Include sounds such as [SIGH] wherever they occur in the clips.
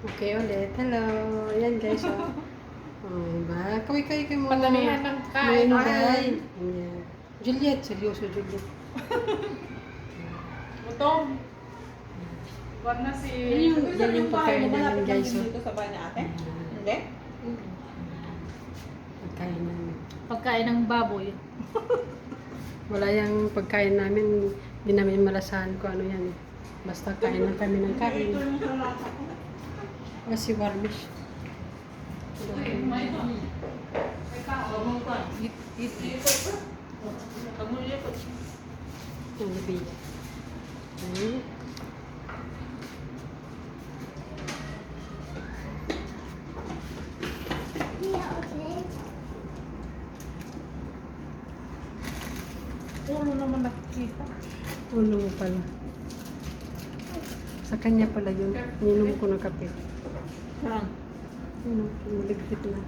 Okay ulit. Hello. Ayan guys. Oh. [LAUGHS] Oh, diba? Kaway kayo kayo mga... Padamihan ng kain. Maingay. Ayan. Juliet. Seryoso, Juliet. [LAUGHS] Gutom. Wag na si... Yan yung, yan yung pagkain namin guys. Oh. Dito sa bahay ni ate? Hindi? Pagkain namin. Pagkain ng baboy. [LAUGHS] Wala yung pagkain namin. Hindi namin malasahan ko ano yan. eh. Basta kain lang kami ng kain. Ito yung sa lata ko. Kasi warmish. Ang labi. Hmm. Ulo naman nakikita. Ulo mo pala. Sa kanya pala yun. Ninom ko ng kape. Saan? Ano, maligpit na.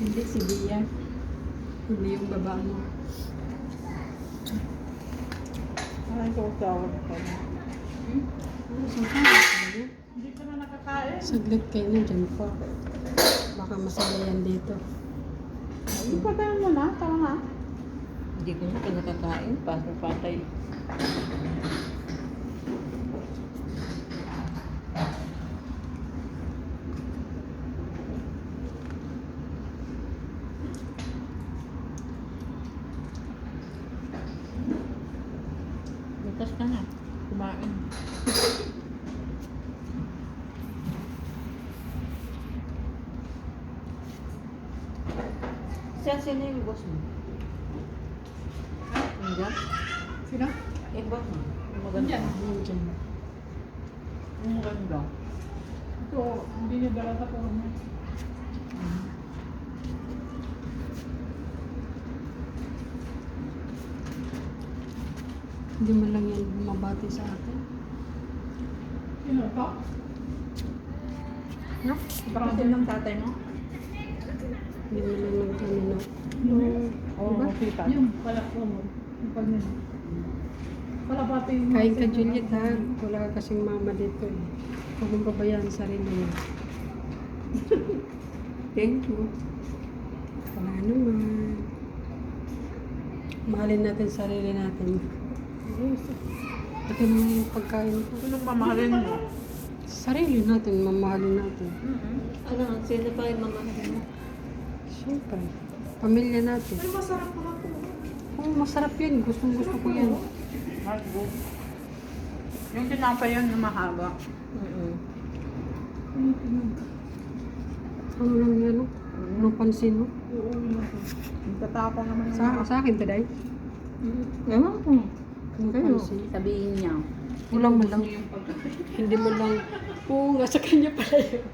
Hindi si Bia. Hindi yung baba mo. Ay, ko sa na. Ano, saan ka? Ano? Hindi ka na nakakain. Saglit kayo na dyan po. Baka masaya yan dito. Hindi pa tayo muna. Tama na. Hindi ko na nakakain. Pasok patay. Bukas ka na. Kumain. Siya sino yung boss mo? Hindi. Sino? Mo? Yung maganda. Yan. Yan dyan. Yung maganda. Ito, hindi niya dala sa puno. Hindi mo lang yan bumabati sa atin. Sino ito? No? Bakit ng tatay mo? Hindi mo lang lang kami na. Yung, Oo, Diba? kita. yung pala puno. Yung pag nila. Pala pati yung... Kain ka, Juliet, ha? Wala ka kasing mama dito, eh. Huwag mong babayaan sa sarili mo. [LAUGHS] Thank you. Wala naman. Mahalin natin sarili natin. Ito naman yung pagkain ko. Sinong mamahalin mo? Sarili natin, mamahalin natin. Ano, sino pa yung mamahalin mo? Siyempre. Pamilya natin. Ay, masarap po. Oo, masarap yan. Gustong gusto ko yan. Margo. Yung tinapay yun na mahaba. Ano lang yan, no? Anong pansin mo? Na ito. Nagtatapang naman yung Sa, sa akin, taday? Ewan ko. Anong pansin? sabihin niya. Kulang mo lang. Yung. Hindi mo lang. Oo nga, sa kanya pala yun.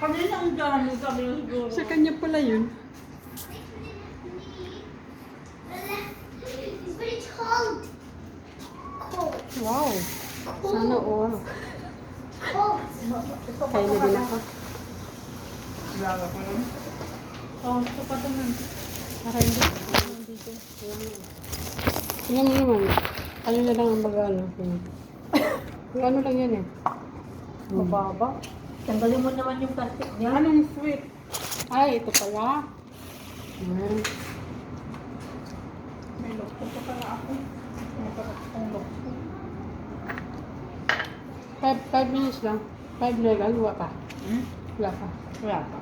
Kanina ang dami sabi yung. Sa kanya pala yun. Cold. Cold. Wow. Sana all. Cold. Kaya na din ako. Laga ko lang. Oh, ito pa ito nun. Para hindi. Dito. Tingnan mo naman. Ano na lang ang mag-ano. Yung [COUGHS] yung ano lang yan eh. Mababa. Tanggalin mo naman yung plastic niya. Anong sweet? Ay, ito pala. Ayan. Lokto pa pala ako. Parang akong lokto. Five, five minutes lang. Five na lang. Wala pa. Hmm? Wala pa. Wala pa.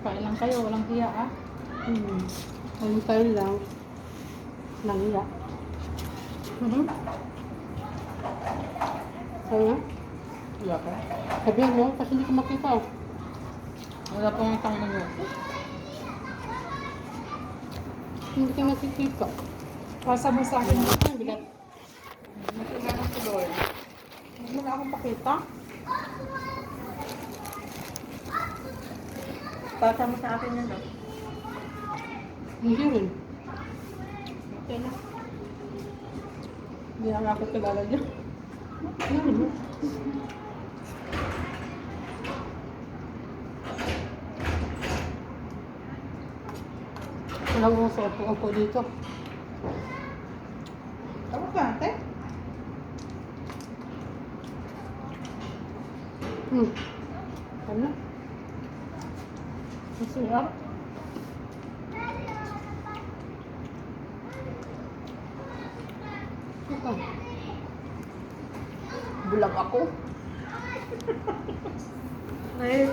Kain lang kayo, walang hiya ah. Hmm. Ano tayo lang. Langya. Mhm. Ano? Wala pa. Sabihan mo, kasi hindi ko makita. oh. Wala pa yung isang minuto. Hindi ka nakikita. Pasa mo sa akin. Ang bigat. Nagkakaroon ko doon. Huwag mo na akong pakita. Pasa mo sa akin yan, no? Hindi rin. Okay na. Hindi na ako kilala niya. Ano? Walang uso. Upo ako dito. Tama ka, ate? Hmm. Ano? Masarap. Ito. Bulag ako. Ngayon,